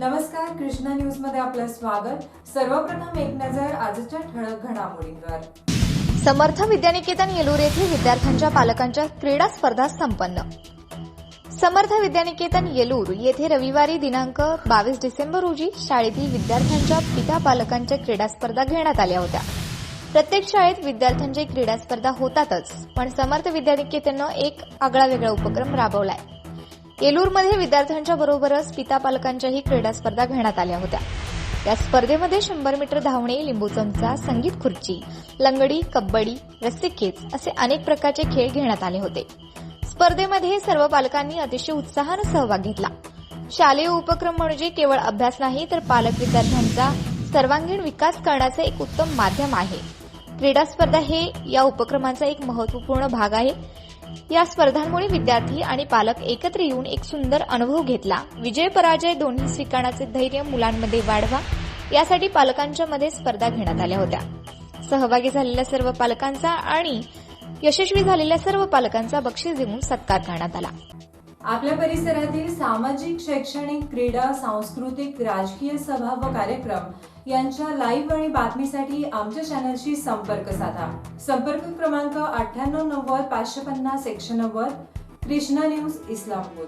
नमस्कार कृष्णा न्यूजमध्ये आपलं स्वागत. सर्वप्रथम एक नजर आजच्या ठळक घडामोडींवर. समर्थ विद्यानिकेतन येलूर येथे विद्यार्थ्यांच्या पालकांच्या क्रीडा स्पर्धा संपन्न. समर्थ विद्यानिकेतन येलूर येथे रविवारी दिनांक बावीस डिसेंबर रोजी शाळेतील विद्यार्थ्यांच्या पिता पालकांच्या क्रीडा स्पर्धा घेण्यात आल्या होत्या. प्रत्येक शाळेत विद्यार्थ्यांची क्रीडा स्पर्धा होतातच पण समर्थ विद्यानिकेतननं एक आगळा वेगळा उपक्रम राबवलाय. येलूरमध्ये विद्यार्थ्यांच्या बरोबरच पिता पालकांच्याही क्रीडा स्पर्धा घेण्यात आल्या होत्या. या स्पर्धेमध्ये शंभर मीटर धावणे लिंबू चमचा संगीत खुर्ची लंगडी कबड्डी रस्सीखेच असे अनेक प्रकारचे खेळ घेण्यात आले होते. स्पर्धेमध्ये सर्व पालकांनी अतिशय उत्साहानं सहभाग घेतला. शालेय उपक्रम म्हणजे केवळ अभ्यास नाही तर पालक विद्यार्थ्यांचा सर्वांगीण विकास करण्याचे एक उत्तम माध्यम आहे. क्रीडा स्पर्धा हे या उपक्रमाचा एक महत्त्वपूर्ण भाग आहे. या स्पर्धांमुळे विद्यार्थी आणि पालक एकत्र येऊन एक सुंदर अनुभव घेतला. विजय पराजय दोन्ही स्वीकारण्याचे धैर्य मुलांमध्ये वाढवा यासाठी पालकांच्या मध्ये स्पर्धा घेण्यात आल्या होत्या. सहभागी झालेल्या सर्व पालकांचा आणि यशस्वी झालेल्या सर्व पालकांचा बक्षीस देऊन सत्कार करण्यात आला. आपल्या परिसरातील सामाजिक शैक्षणिक क्रीडा सांस्कृतिक राजकीय सभा व कार्यक्रम यांच्या लाईव्ह आणि बातमीसाठी आमच्या चॅनलशी संपर्क साधा. संपर्क क्रमांक अठ्ठ्याण्णव नव्वद पाचशे पन्नास एकशे नव्वद कृष्णा न्यूज इस्लामपूर.